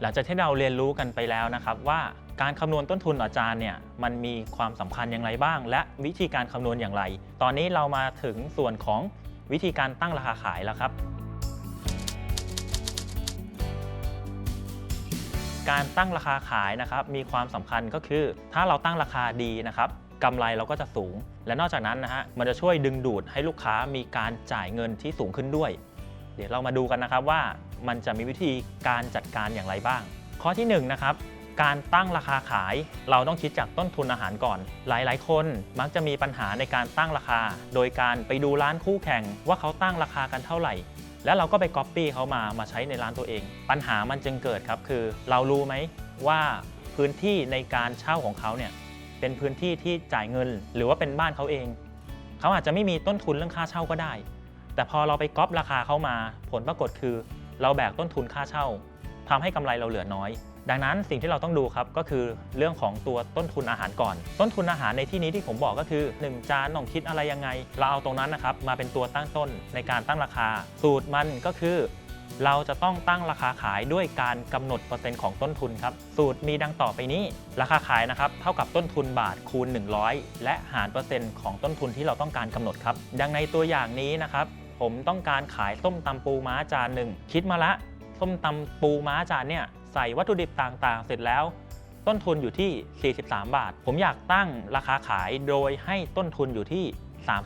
หลังจากที่เราเรียนรู้กันไปแล้วนะครับว่าการคำนวณต้นทุนต่อจานเนี่ยมันมีความสำคัญอย่างไรบ้าง และวิธีการคำนวณอย่างไร ตอนนี้เรามาถึงส่วนของวิธีการตั้งราคาขายแล้วครับ การตั้งราคาขายนะครับมีความสำคัญก็คือ ถ้าเราตั้งราคาดีนะครับกำไรเราก็จะสูง และนอกจากนั้นนะฮะมันจะช่วยดึงดูดให้ลูกค้ามีการจ่ายเงินที่สูงขึ้นด้วย เดี๋ยวเรามาดูกันนะครับว่า มันจะมีวิธีการจัดการอย่างไรบ้าง ข้อที่1นงนะครับการตั้งราคาขายเราต้องคิดจากต้นทุนอาหารก่อน หลายๆ คนมักจะมีปัญหาในการตั้งราคา โดยการไปดูร้านคู่แข่งว่าเขาตั้งราคากันเท่าไหร่ แล้วเราก็ไปก๊อปปี้เขามามาใช้ในร้านตัวเอง ปัญหามันจึงเกิดครับคือ เรารู้ไหมว่าพื้นที่ในการเช่าของเขาเนี่ยเป็นพื้นที่ที่จ่ายเงิน หรือว่าเป็นบ้านเขาเอง เขาอาจจะไม่มีต้นทุนเรื่องค่าเช่าก็ได้ แต่พอเราไปก๊อปราคาเขามา ผลปรากฏคือ เราแบกต้นทุนค่าเช่าทำให้กำไรเราเหลือน้อย ดังนั้นสิ่งที่เราต้องดูครับก็คือเรื่องของตัวต้นทุนอาหารก่อน ต้นทุนอาหารในที่นี้ที่ผมบอกก็คือ 1 จานต้องคิดอะไรยังไง เราเอาตรงนั้นนะครับมาเป็นตัวตั้งต้นในการตั้งราคา สูตรมันก็คือเราจะต้องตั้งราคาขายด้วยการกำหนดเปอร์เซ็นต์ของต้นทุนครับ สูตรมีดังต่อไปนี้ ราคาขายนะครับเท่ากับต้นทุนบาทคูณ 100 และหารเปอร์เซ็นต์ของต้นทุนที่เราต้องการกำหนดครับ ดังในตัวอย่างนี้นะครับ ผมต้องการขายส้มตำปูม้าจานหนึ่ง คิดมาละส้มตำปูม้าจานเนี่ยใส่วัตถุดิบต่างๆ เสร็จแล้ว ต้นทุนอยู่ที่ 43 บาท ผมอยากตั้งราคาขายโดยให้ต้นทุนอยู่ที่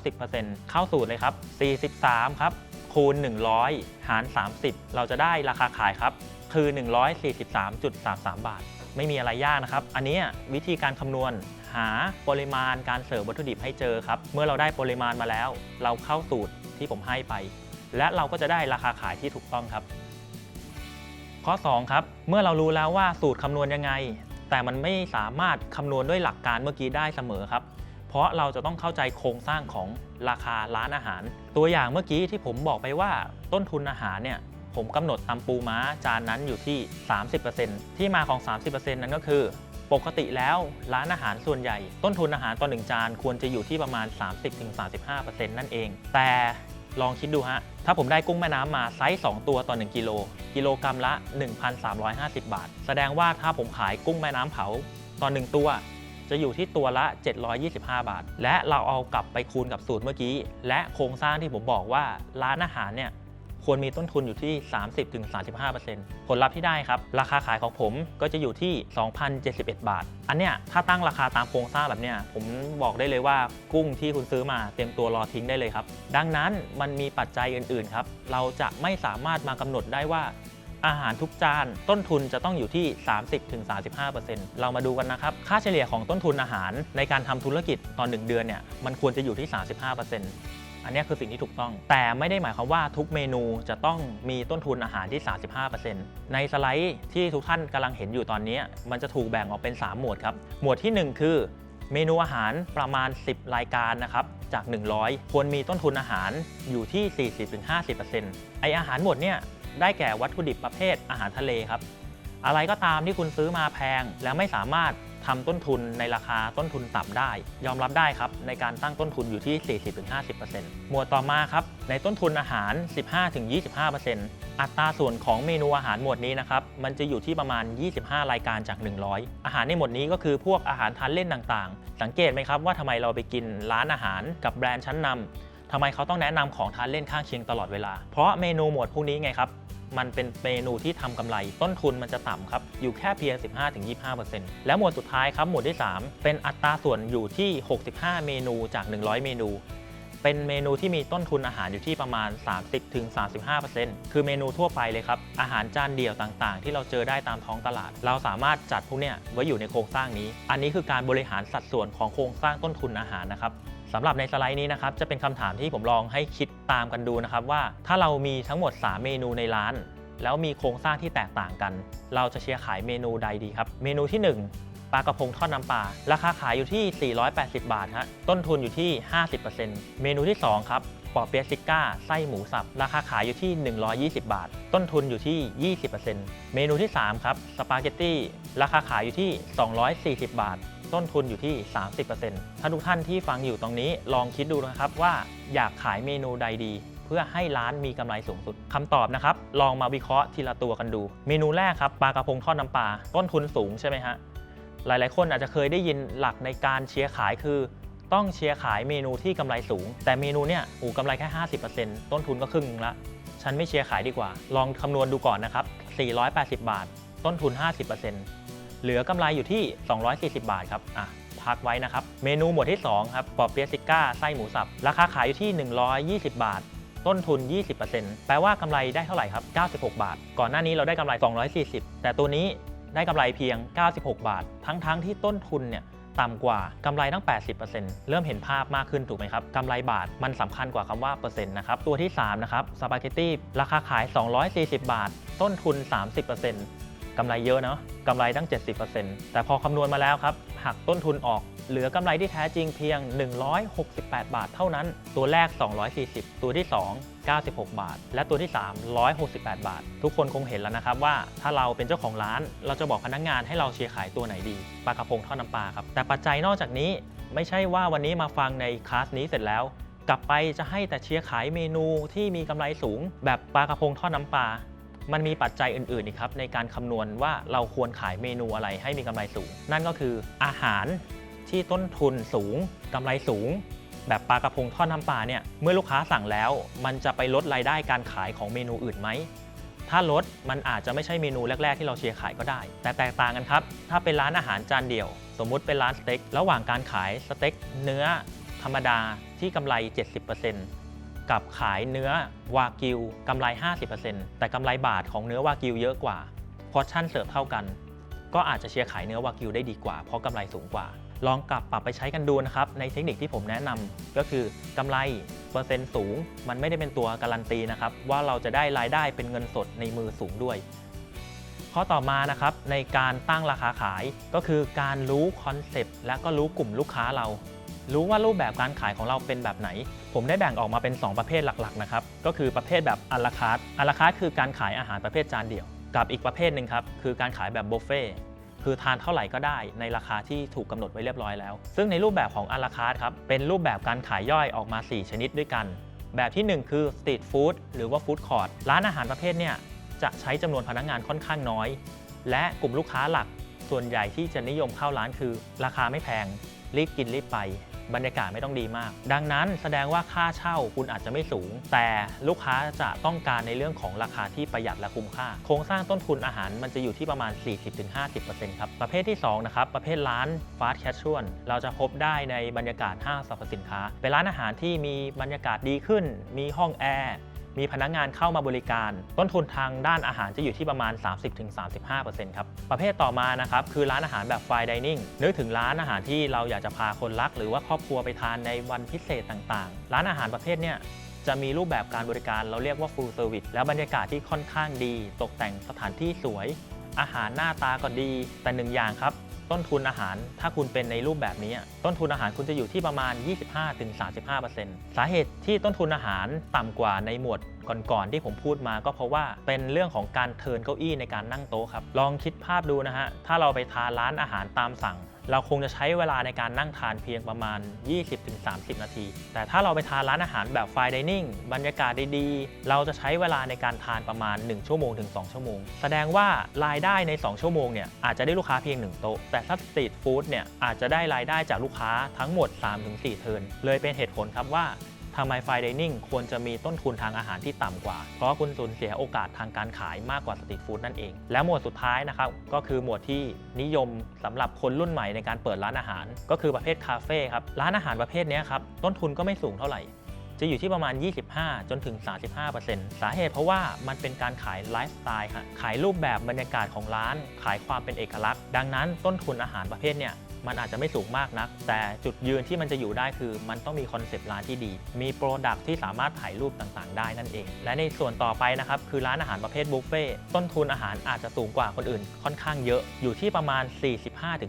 30%เข้าสูตรเลยครับ 43 ครับ คูณ 100 หาร 30 เราจะได้ราคาขายครับ คือ 143.33 บาท ไม่มีอะไรยากนะครับ อันนี้วิธีการคำนวณหาปริมาณการเสิร์ฟวัตถุดิบให้เจอครับ เมื่อเราได้ปริมาณมาแล้ว เราเข้าสูตรที่ผมให้ไป และเราก็จะได้ราคาขายที่ถูกต้องครับ ข้อ 2 ครับ เมื่อเรารู้แล้วว่าสูตรคำนวณยังไง แต่มันไม่สามารถคำนวณด้วยหลักการเมื่อกี้ได้เสมอครับ เพราะเราจะต้องเข้าใจโครงสร้างของราคาร้านอาหาร ตัวอย่างเมื่อกี้ที่ผมบอกไปว่าต้นทุนอาหารเนี่ย ผมกำหนดตำปูม้าจานนั้นอยู่ที่ 30%ที่มาของ 30%นั้นก็คือ ปกติแล้วร้านอาหารส่วนใหญ่ ต้นทุนอาหารต่อหนึ่งจานควรจะอยู่ที่ประมาณ 30-35%นั่นเอง แต่ลองคิดดูฮะ ถ้าผมได้กุ้งแม่น้ำมาไซส์ 2 ตัวต่อ 1 กิโล กิโลกรัมละ 1,350 บาท แสดงว่าถ้าผมขายกุ้งแม่น้ำเผาต่อ 1 ตัว จะอยู่ที่ตัวละ 725 บาท และเราเอากลับไปคูณกับสูตรเมื่อกี้ และโครงสร้างที่ผมบอกว่าร้านอาหารเนี่ย ควรมีต้นทุนอยู่ที่ 30-35%ผลลัพธ์ที่ได้ครับ ราคาขายของผมก็จะอยู่ที่ 2,071 บาท อันเนี้ยถ้าตั้งราคาตามโครงสร้างแบบเนี้ยผมบอกได้เลยว่ากุ้งที่คุณซื้อมาเตรียมตัวรอทิ้งได้เลยครับ ดังนั้นมันมีปัจจัยอื่นๆครับ เราจะไม่สามารถมากำหนดได้ว่าอาหารทุกจานต้นทุนจะต้องอยู่ที่ 30-35%เรามาดูกันนะครับ ค่าเฉลี่ยของต้นทุนอาหารในการทำธุรกิจตอน 1 เดือนเนี่ยมันควรจะอยู่ที่ 35% อันนี้คือสิ่งที่ถูกต้อง แต่ไม่ได้หมายความว่าทุกเมนูจะต้องมีต้นทุนอาหารที่ 35%ในสไลด์ที่ทุกท่านกำลังเห็นอยู่ตอนนี้ มันจะถูกแบ่งออกเป็น 3 หมวดครับ หมวดทีหนึ่1 คือเมนูอาหารประมาณ 10 รายการนะครับ จาก 100 ควรมีต้นทุนอาหารอยู่ที่ 40-50%ไออาหารหมวดเนี่ยได้แก่วัตถุดิบประเภทอาหารทะเลครับ อะไรก็ตามที่คุณซื้อมาแพง แล้วไม่สามารถ ทำต้นทุนในราคาต้นทุนต่ำได้ ยอมรับได้ครับในการตั้งต้นทุนอยู่ที่ 40-50%หมวดต่อมาครับในต้นทุนอาหาร 15-25%อัตราส่วนของเมนูอาหารหมวดนี้นะครับมันจะอยู่ที่ประมาณ 25 รายการจาก 100 อาหารในหมวดนี้ก็คือพวกอาหารทานเล่นต่างๆ สังเกตไหมครับว่าทำไมเราไปกินร้านอาหารกับแบรนด์ชั้นนำทำไมเขาต้องแนะนำของทานเล่นข้างเคียงตลอดเวลา เพราะเมนูหมวดพวกนี้ไงครับ มันเป็นเมนูที่ทำกำไร ต้นทุนมันจะต่ำครับ อยู่แค่เพียง 15-25%แล้วหมวดสุดท้ายครับ หมวดที่ 3 เป็นอัตราส่วนอยู่ที่ 65 เมนูจาก 100 เมนู เป็นเมนูที่มีต้นทุนอาหารอยู่ที่ประมาณ 30-35%คือเมนูทั่วไปเลยครับ อาหารจานเดี่ยวต่างๆ ที่เราเจอได้ตามท้องตลาด เราสามารถจัดพวกเนี้ยไว้อยู่ในโครงสร้างนี้ อันนี้คือการบริหารสัดส่วนของโครงสร้างต้นทุนอาหารนะครับ สำหรับในสไลด์นี้นะครับจะเป็นคำถามที่ผมลองให้คิดตามกันดูนะครับว่าถ้าเรามีทั้งหมด 3 เมนูในร้าน แล้วมีโครงสร้างที่แตกต่างกัน เราจะเชียร์ขายเมนูใดดีครับ เมนูที่ 1ปลากระพงทอดน้ำปลาราคาขายอยู่ที่ 480 บาทฮะต้นทุนอยู่ที่ 50%เมนูที่ 2 ครับปอเปี๊ยะซิก้าไส้หมูสับ ราคาขายอยู่ที่ 120 บาท ต้นทุนอยู่ที่ 20%เมนูที่ 3 ครับ สปาเกตตี้ ราคาขายอยู่ที่ 240 บาท ต้นทุนอยู่ที่ 30%ถ้าทุกท่านที่ฟังอยู่ตรงนี้ลองคิดดูนะครับว่าอยากขายเมนูใดดี เพื่อให้ร้านมีกำไรสูงสุดคำตอบนะครับ ลองมาวิเคราะห์ทีละตัวกันดู เมนูแรกครับปลากระพงทอดน้ำปลาต้นทุนสูงใช่ไหมฮะหลาย ๆ คนอาจจะเคยได้ยินหลักในการเชียร์ขายคือ ต้องเชียร์ขายเมนูที่กำไรสูง แต่เมนูเนี่ยโอ้กำไรแค่ 50%ต้นทุนก็ครึ่งละฉันไม่เชียร์ขายดีกว่า ลองคำนวณดูก่อนนะครับ480 บาท ต้นทุน 50% เหลือกำไรอยู่ที่ 240 บาทครับอะพักไว้นะครับ เมนูหมวดที่ 2 ครับ ปอเปียะซิก้า ไส้หมูสับ ราคาขายอยู่ที่ 120 บาท ต้นทุน 20%แปลว่ากำไรได้เท่าไหร่ครับ 96 บาท ก่อนหน้านี้เราได้กำไร 240 แต่ตัวนี้ได้กำไรเพียง 96 บาท ทั้งๆทที่ต้นทุนเนี่ยต่ำกว่ากำไรตั้ง 80%เริ่มเห็นภาพมากขึ้นถูกไหมครับกำไรบาทมันสำคัญกว่าคำว่าเปอร์เซ็นต์นะครับ ตัวที่ 3 นะครับสปาเกตตี้ราคาขาย 240 บาท ต้นทุน 30% กำไรเยอะเนาะกำไรตั้ง 70%แต่พอคำนวณมาแล้วครับ หักต้นทุนออก เหลือกำไรที่แท้จริงเพียง 168 บาทเท่านั้น ตัวแรก 240 ตัวที่ 2 96 บาท และตัวที่ 3 168 บาท ทุกคนคงเห็นแล้วนะครับว่าถ้าเราเป็นเจ้าของร้าน เราจะบอกพนักงานให้เราเชียร์ขายตัวไหนดีปลากระพงทอดน้ำปลาครับ แต่ปัจจัยนอกจากนี้ไม่ใช่ว่าวันนี้มาฟังในคลาสนี้เสร็จแล้ว กลับไปจะให้แต่เชียร์ขายเมนูที่มีกำไรสูง แบบปลากระพงทอดน้ำปลา มันมีปัจจัยอื่นๆอีกครับในการคำนวณว่าเราควรขายเมนูอะไรให้มีกำไรสูง นั่นก็คืออาหารที่ต้นทุนสูงกำไรสูง แบบปลากระพงทอดน้ำปลาเนี่ยเมื่อลูกค้าสั่งแล้ว มันจะไปลดรายได้การขายของเมนูอื่นไหมถ้าลดมันอาจจะไม่ใช่เมนูแรก ๆ ที่เราเชียร์ขายก็ได้ แต่แตกต่างกันครับ ถ้าเป็นร้านอาหารจานเดียว สมมุติเป็นร้านสเต็ก ระหว่างการขายสเต็กเนื้อธรรมดาที่กำไร 70% กับขายเนื้อวากิวกำไร 50%แต่กำไรบาทของเนื้อวากิวเยอะกว่าพอร์ชั่นเสิร์ฟเท่ากัน ก็อาจจะเชียร์ขายเนื้อวากิวได้ดีกว่า เพราะกำไรสูงกว่า ลองกลับปรับไปใช้กันดูนะครับ ในเทคนิคที่ผมแนะนำก็คือกำไรเปอร์เซ็นต์สูง มันไม่ได้เป็นตัวการันตีนะครับว่าเราจะได้รายได้เป็นเงินสดในมือสูงด้วย ข้อต่อมานะครับในการตั้งราคาขายก็คือการรู้คอนเซปต์และก็รู้กลุ่มลูกค้าเรา รู้ว่ารูปแบบการขายของเราเป็นแบบไหน ผมได้แบ่งออกมาเป็น 2 ประเภทหลักๆนะครับก็คือประเภทแบบอัลลาคาร์ทอัลลาคาร์ทคือการขายอาหารประเภทจานเดี่ยว กับอีกประเภทหนึ่งครับคือการขายแบบบุฟเฟ่ต์คือทานเท่าไหร่ก็ได้ในราคาที่ถูกกำหนดไว้เรียบร้อยแล้ว ซึ่งในรูปแบบของอัลลาคาร์ทครับเป็นรูปแบบการขายย่อยออกมา 4 ชนิดด้วยกัน แบบที่ 1 คือสตรีทฟู้ดหรือว่าฟู้ดคอร์ทร้านอาหารประเภทเนี่ย จะใช้จำนวนพนักงานค่อนข้างน้อย และกลุ่มลูกค้าหลักส่วนใหญ่ที่จะนิยมเข้าร้านคือ ราคาไม่แพง รีบกินรีบไป บรรยากาศไม่ต้องดีมาก ดังนั้นแสดงว่าค่าเช่าคุณอาจจะไม่สูง แต่ลูกค้าจะต้องการในเรื่องของราคาที่ประหยัดและคุ้มค่า โครงสร้างต้นทุนอาหารมันจะอยู่ที่ประมาณ 40-50%ครับ ประเภทที่2นะครับประเภทร้านฟาสต์แคชชวลเราจะพบได้ในบรรยากาศห้างสรรพสินค้า เป็นร้านอาหารที่มีบรรยากาศดีขึ้น มีห้องแอร์ มีพนักงานเข้ามาบริการ ต้นทุนทางด้านอาหารจะอยู่ที่ประมาณ 30-35%ครับ ประเภทต่อมานะครับคือร้านอาหารแบบไฟดิเนิ่งนึกถึงร้านอาหารที่เราอยากจะพาคนรัก หรือว่าครอบครัวไปทานในวันพิเศษต่างๆ ร้านอาหารประเภทเนี้ยจะมีรูปแบบการบริการเราเรียกว่า full service แล้วบรรยากาศที่ค่อนข้างดี ตกแต่งสถานที่สวย อาหารหน้าตาก็ดี แต่หนึ่งอย่างครับ ต้นทุนอาหาร ถ้าคุณเป็นในรูปแบบนี้ต้นทุนอาหารคุณจะอยู่ที่ประมาณ 25-35%สาเหตุที่ต้นทุนอาหารต่ำกว่าในหมวดก่อนๆที่ผมพูดมาก็เพราะว่าเป็นเรื่องของการเทินเก้าอี้ในการนั่งโต๊ะครับลองคิดภาพดูนะฮะถ้าเราไปทานร้านอาหารตามสั่ง เราคงจะใช้เวลาในการนั่งทานเพียงประมาณ 20-30 นาที แต่ถ้าเราไปทานร้านอาหารแบบไฟดิเนิ่งบรรยากาศดีๆ เราจะใช้เวลาในการทานประมาณ 1 ชั่วโมงถึง 2 ชั่วโมง แสดงว่ารายได้ใน 2 ชั่วโมงเนี่ยอาจจะได้ลูกค้าเพียง 1 โต๊ะ แต่ถ้าสตรีทฟู้ดเนี่ยอาจจะได้รายได้จากลูกค้าทั้งหมด 3-4 เทิร์นเลยเป็นเหตุผลครับว่า ทำไมไฟดิเนิ่งควรจะมีต้นทุนทางอาหารที่ต่ำกว่า เพราะคุณสูญเสียโอกาสทางการขายมากกว่าสตรีทฟู้ดนั่นเอง และหมวดสุดท้ายนะครับก็คือหมวดที่นิยมสำหรับคนรุ่นใหม่ในการเปิดร้านอาหาร ก็คือประเภทคาเฟ่ครับร้านอาหารประเภทนี้ครับต้นทุนก็ไม่สูงเท่าไหร่จะอยู่ที่ประมาณ 25 จนถึง 35%สาเหตุเพราะว่ามันเป็นการขายไลฟ์สไตล์ครับขายรูปแบบบรรยากาศของร้าน ขายความเป็นเอกลักษณ์ ดังนั้นต้นทุนอาหารประเภทเนี่ย มันอาจจะไม่สูงมากนัก แต่จุดยืนที่มันจะอยู่ได้คือมันต้องมีคอนเซปต์ร้านที่ดี มีโปรดักที่สามารถถ่ายรูปต่างๆ ได้นั่นเอง และในส่วนต่อไปนะครับคือร้านอาหารประเภทบุฟเฟ่ต้นทุนอาหารอาจจะสูงกว่าคนอื่นค่อนข้างเยอะอยู่ที่ประมาณ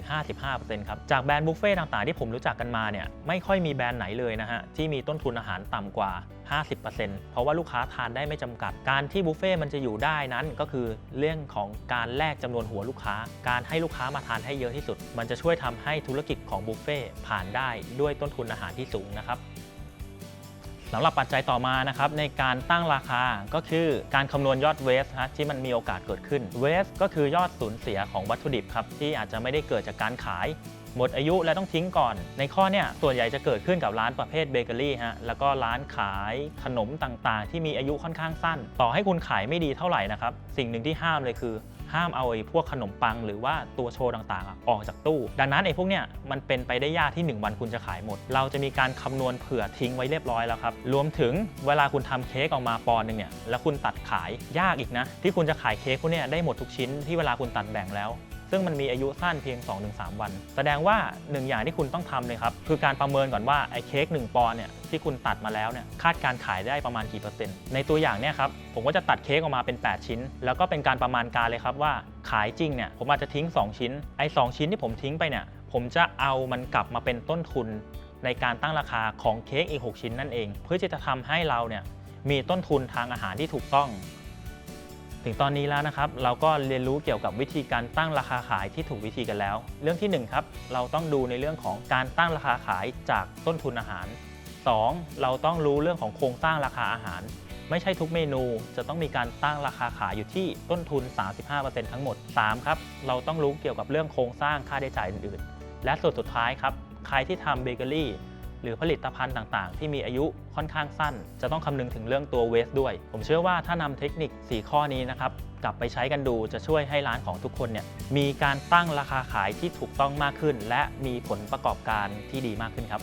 45-55%ครับจากแบรนด์บุฟเฟ่ต์ต่างๆที่ผมรู้จักกันมาเนี่ยไม่ค่อยมีแบรนด์ไหนเลยนะฮะที่มีต้นทุนอาหารต่ำกว่า 50%เพราะว่าลูกค้าทานได้ไม่จำกัด การที่บุฟเฟ่ต์มันจะอยู่ได้นั้นก็คือเรื่องของการแลกจำนวนหัวลูกค้า การให้ลูกค้ามาทานให้เยอะที่สุด มันจะช่วยทำให้ธุรกิจของบุฟเฟ่ต์ผ่านได้ด้วยต้นทุนอาหารที่สูงนะครับสำหรับปัจจัยต่อมานะครับในการตั้งราคาก็คือการคำนวณยอดเวสฮะที่มันมีโอกาสเกิดขึ้นเวสก็คือยอดสูญเสียของวัตถุดิบครับที่อาจจะไม่ได้เกิดจากการขาย หมดอายุและต้องทิ้งก่อน ในข้อเนี้ยส่วนใหญ่จะเกิดขึ้นกับร้านประเภทเบเกอรี่ฮะแล้วก็ร้านขายขนมต่างๆ ที่มีอายุค่อนข้างสั้น ต่อให้คุณขายไม่ดีเท่าไหร่นะครับสิ่งหนึ่งที่ห้ามเลยคือห้ามเอาไอ้พวกขนมปังหรือว่าตัวโชว์ต่างๆ ออกจากตู้ ดังนั้นไอ้พวกเนี้ยมันเป็นไปได้ยากที่ 1 วันคุณจะขายหมด เราจะมีการคำนวณเผื่อทิ้งไว้เรียบร้อยแล้วครับ รวมถึงเวลาคุณทำเค้กออกมาปอนหนึ่งเนี่ยแล้วคุณตัดขายยากอีกนะ ที่คุณจะขายเค้กพวกเนี้ยได้หมดทุกชิ้นที่เวลาคุณตัดแบ่งแล้ว ซึ่งมันมีอายุสั้นเพียง 2-3 วัน แสดงว่าหนึ่งอย่างที่คุณต้องทำเลยครับ คือการประเมินก่อนว่า ไอ้เค้ก1ปอนด์เนี่ยที่คุณตัดมาแล้วเนี่ยคาดการขายได้ประมาณกี่เปอร์เซ็นต์ ในตัวอย่างเนี่ยครับ ผมก็จะตัดเค้กออกมาเป็น 8 ชิ้น แล้วก็เป็นการประมาณการเลยครับว่าขายจริงเนี่ยผมอาจจะทิ้ง 2 ชิ้น ไอ้2ชิ้นที่ผมทิ้งไปเนี่ยผมจะเอามันกลับมาเป็นต้นทุน ในการตั้งราคาของเค้กอีก 6 ชิ้นนั่นเอง เพื่อที่จะทำให้เราเนี่ยมีต้นทุนทางอาหารที่ถูกต้อง ถึงตอนนี้แล้วนะครับ เราก็เรียนรู้เกี่ยวกับวิธีการตั้งราคาขายที่ถูกวิธีกันแล้ว เรื่องที่หนึ่งครับเราต้องดูในเรื่องของการตั้งราคาขายจากต้นทุนอาหาร 2. เราต้องรู้เรื่องของโครงสร้างราคาอาหาร ไม่ใช่ทุกเมนูจะต้องมีการตั้งราคาขายอยู่ที่ต้นทุน 35%ทั้งหมด 3. ครับเราต้องรู้เกี่ยวกับเรื่องโครงสร้างค่าใช้จ่ายอื่น ๆ และส่วนสุดท้ายครับใครที่ทำเบเกอรี่ หรือผลิตภัณฑ์ต่างๆ ที่มีอายุค่อนข้างสั้น จะต้องคำนึงถึงเรื่องตัวเวสด้วย ผมเชื่อว่าถ้านำเทคนิค 4 ข้อนี้นะครับกลับไปใช้กันดูจะช่วยให้ร้านของทุกคนเนี่ยมีการตั้งราคาขายที่ถูกต้องมากขึ้น และมีผลประกอบการที่ดีมากขึ้นครับ